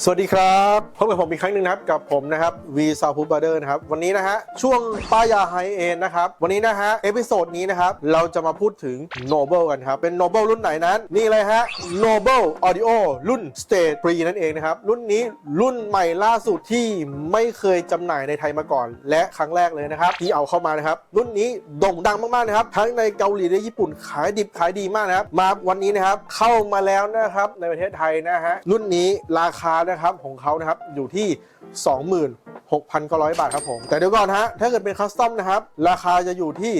สวัสดีครับพบกับผมอีกครั้งหนึ่งนะครับกับผมนะครับวีซาพูบาร์เดอร์นะครับวันนี้นะฮะช่วงป้ายาไฮเอ็นนะครับวันนี้นะฮะเอพิโซดนี้นะครับเราจะมาพูดถึง Noble กันครับเป็น Noble รุ่นไหนนั้น นี่เลยฮะ Noble Audio รุ่น Stage 3นั่นเองนะครับรุ่นนี้รุ่นใหม่ล่าสุดที่ไม่เคยจำหน่ายในไทยมาก่อน และครั้งแรกเลยนะครับที่เอาเข้ามานะครับรุ่นนี้โด่งดังมากๆนะครับทั้งในเกาหลีและญี่ปุ่นขายดิบขายดีมากนะครับมาวันนี้นะครับเข้ามาแล้วนะครับในประเทศไทยนะฮะรุ่นนี้ราคานะครับของเขานะครับอยู่ที่ 6,900 บาทครับผม แต่เดี๋ยวก่อนฮะ ถ้าเกิดเป็นคัสตอมนะครับ ราคาจะอยู่ที่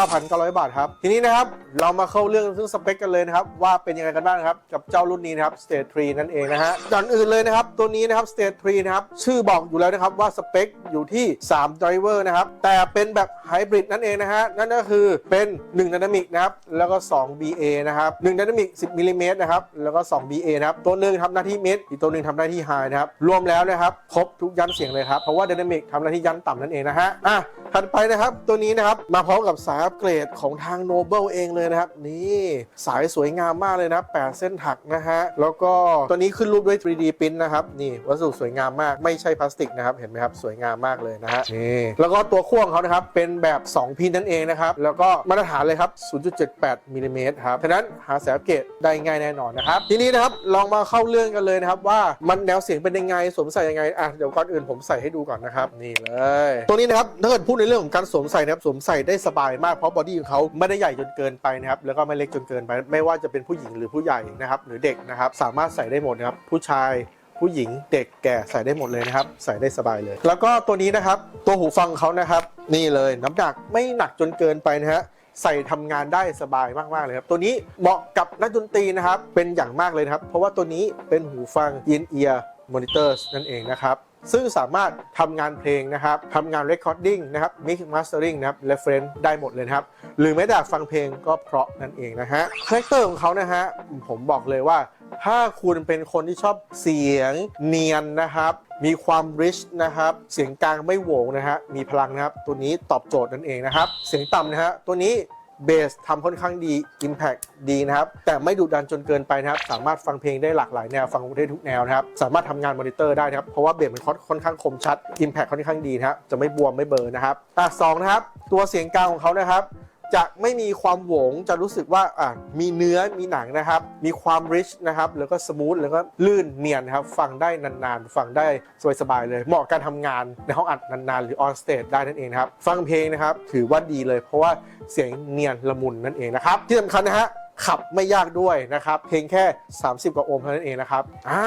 39,900 บาทครับ ทีนี้นะครับ เรามาเข้าเรื่องซึ่งสเปคกันเลยนะครับ ว่าเป็นยังไงกันบ้างนะครับ กับเจ้ารุ่นนี้นะครับ Stage 3 นั่นเองนะฮะก่อนอื่นเลยนะครับ ตัวนี้นะครับ Stage 3 นะครับ ชื่อบอกอยู่แล้วนะครับว่าสเปคอยู่ที่ 3 driver นะครับ แต่เป็นแบบไฮบริดนั่นเองนะฮะ นั่นก็คือเป็น1 dynamic นะครับ แล้วก็ 2 BA นะครับ1 dynamic 10มิลลิเมตรนะครับ แล้วก็ 2 BA นะครับ ตัวหนึ่งทำหน้าที่ mid อีกตัวหนึ่งทำหน้าที่ high นะครับ รวมแล้วนะครับ ครบทุกยันเสียงเลยครับ เพราะว่า dynamic ทำหน้าที่ยันต่ำนั่นเองนะฮะอะถัดไปนะครับตัวนี้นะครับมาพร้อมกับสายอัปเกรดของทาง Noble เองเลยนะครับ นี่สายสวยงามมากเลยนะ8เส้นถักนะฮะแล้วก็ตัวนี้ขึ้นรูปด้วย 3D print นะครับนี่วัสดุสวยงามมากไม่ใช่พลาสติกนะครับเห็นไหมครับสวยงามมากเลยนะฮะนี่แล้วก็ตัวขั้วของเขานะครับเป็นแบบ 2 พินนั่นเองนะครับแล้วก็มาตรฐานเลยครับ 0.78มิลลิเมตรครับฉะนั้นหาสายอัปเกรดได้ง่ายแน่นอนนะครับทีนี้นะครับลองมาเข้าเรื่องกันเลยนะครับว่ามันแนวเสียงเป็นยังไงสวมใส่ยังไงอะเดี๋ยวก่อนอื่นผมใส่ให้ดูก่อนนะครับ นี่เลยตัวนี้นะครับถ้าเกิดพูดในเรื่องของการสวมใส่นะครับสวมใส่ได้สบายมากเพราะบอดี้ของเขาไม่ได้ใหญ่จนเกินไปนะครับแล้วก็ไม่เล็กจนเกินไป ไม่ว่าจะเป็นผู้หญิงหรือผู้ใหญ่นะครับหรือเด็กนะครับสามารถใส่ได้หมดนะครับผู้ชายผู้หญิงเด็กแก่ใส่ได้หมดเลยนะครับ ใส่ได้สบายเลย แล้วก็ตัวนี้นะครับ ตัวหูฟังเขานะครับ นี่เลยน้ำหนักไม่หนักจนเกินไปนะฮะใส่ทำงานได้สบายมากๆเลยครับ ตัวนี้เหมาะกับนักดนตรีนะครับ เป็นอย่างมากเลยครับ เพราะว่าตัวนี้เป็นหูฟัง in ear monitors นั่นเองนะครับ ซึ่งสามารถทำงานเพลงนะครับทำงาน recording นะครับ mix mastering นะครับ reference ได้หมดเลยครับ หรือแม้แต่ฟังเพลงก็เพราะนั่นเองนะฮะคาแรคเตอร์ของเขานะฮะผมบอกเลยว่า ถ้าคุณเป็นคนที่ชอบเสียงเนียนนะครับมีความ rich นะครับ เสียงกลางไม่โหวงนะฮะ มีพลังนะครับ ตัวนี้ตอบโจทย์นั่นเองนะครับ เสียงต่ำนะฮะ ตัวนี้ เบสทำค่อนข้างดี Impact ดีนะครับ แต่ไม่ดุดันจนเกินไปนะครับ สามารถฟังเพลงได้หลากหลายแนว ฟังได้ทุกแนวนะครับ สามารถทำงานมอนิเตอร์ได้นะครับ เพราะว่าเบสมันค่อนข้างคมชัด Impact ค่อนข้างดีนะครับ จะไม่บวมไม่เบอร์นะครับอะสองนะครับ ตัวเสียงกลางของเขานะครับ จะไม่มีความโหวงจะรู้สึกว่าอะมีเนื้อมีหนังนะครับ มีความ rich นะครับแล้วก็สมูทแล้วก็ลื่นเนียนครับฟังได้นานๆ ฟังได้สบายๆเลย เหมาะการทำงานในห้องอัดนานๆ หรือ on stage ได้นั่นเองครับฟังเพลงนะครับถือว่าดีเลย เพราะว่าเสียงเนียนละมุนนั่นเองนะครับที่สำคัญนะฮะขับไม่ยากด้วยนะครับ เพลงแค่ 30 กว่าโอห์มเท่านั้นเองนะครับอ่า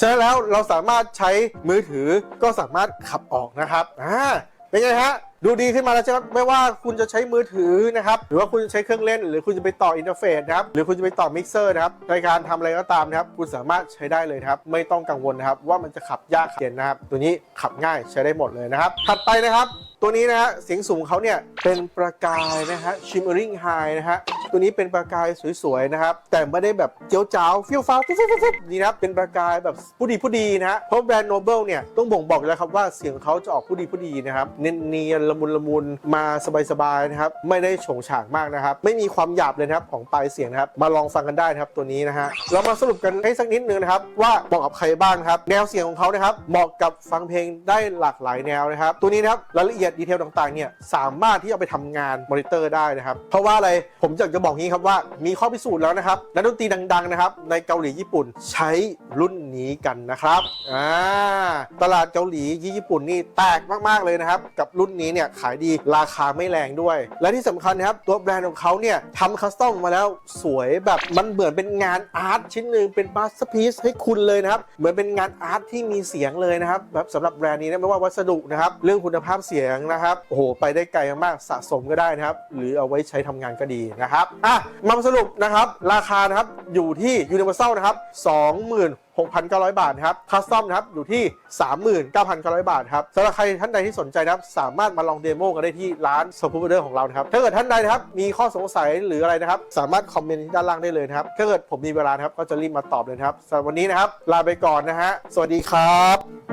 ฉะนั้นแล้วเราสามารถใช้มือถือก็สามารถขับออกนะครับอ่า เป็นไงฮะ ดูดีขึ้นมาแล้วใช่ไหมไม่ว่าคุณจะใช้มือถือนะครับ หรือว่าคุณจะใช้เครื่องเล่น หรือคุณจะไปต่ออินเทอร์เฟซนะครับ หรือคุณจะไปต่อมิกเซอร์นะครับ ในการทำอะไรก็ตามนะครับ คุณสามารถใช้ได้เลยครับ ไม่ต้องกังวลนะครับ ว่ามันจะขับยากขับเย็นนะครับ ตัวนี้ขับง่ายใช้ได้หมดเลยนะครับ ถัดไปนะครับ ตัวนี้นะฮะ เสียงสูงเขาเนี่ย เป็นประกายนะฮะ shimmering high นะฮะ ตัวนี้เป็นประกายสวยๆนะครับ แต่ไม่ได้แบบเจียวจ้าวฟิวฟ้าฟุ๊บฟุ๊บฟุ๊บนี่นะเป็นประกายแบบผู้ดีผู้ดีนะฮะเพราะแบรนด์ Noble เนี่ยต้องบ่งบอกแล้วครับว่าเสียงเขาจะออกผู้ดีผู้ดีนะครับเนียนๆละมุนละมุนมาสบายๆนะครับไม่ได้โฉงฉางมากนะครับ ไม่มีความหยาบเลยนะครับของปลายเสียงนะครับมาลองฟังกันได้นะครับตัวนี้นะฮะเรามาสรุปกันให้สักนิดนึงนะครับว่าเหมาะกับใครบ้างครับแนวเสียงของเขานะครับเหมาะกับฟังเพลงได้หลากหลายแนวนะครับตัวนี้นะครับรายละเอียดดีเทลต่างๆเนี่ยสามารถที่เอาไปทำงานมอนิเตอร์ได้นะครับเพราะว่าอะไรผมอยากจะบอกงี้ครับว่ามีข้อพิสูจน์แล้วนะครับนักดนตรีดังๆนะครับในเกาหลีญี่ปุ่นใช้รุ่นนี้กันนะครับอ่าตลาดเกาหลีญี่ปุ่นนี่แตกมากๆเลยนะครับกับรุ่นนี้เนี่ยขายดีราคาไม่แรงด้วย และที่สำคัญนะครับตัวแบรนด์ของเขาเนี่ยทำคัสตอมมาแล้วสวยแบบมันเหมือนเป็นงานอาร์ตชิ้นหนึ่งเป็นมาสเตอร์พีซให้คุณเลยนะครับเหมือนเป็นงานอาร์ตที่มีเสียงเลยนะครับแบบสำหรับแบรนด์นี้นะไม่ว่าวัสดุนะครับเรื่องคุณภาพเสียงนะครับโอ้โหไปได้ไกลมากๆสะสมก็ได้นะครับ หรือเอาไว้ใช้ทำงานก็ดีนะครับอะมาสรุปนะครับ ราคานะครับอยู่ที่ Universal นะครับ26,900 บาทนะครับคัสตอมนะครับอยู่ที่ 39,900 บาทครับสำหรับใครท่านใดที่สนใจนะครับ สามารถมาลองเดโมกันได้ที่ร้านสปูเดอร์ของเรานะครับ ถ้าเกิดท่านใดนะครับ มีข้อสงสัยหรืออะไรนะครับ สามารถคอมเมนต์ด้านล่างได้เลยนะครับ ถ้าเกิดผมมีเวลานะครับ ก็จะรีบมาตอบเลยครับสำหรับวันนี้นะครับ ลาไปก่อนนะฮะ สวัสดีครับ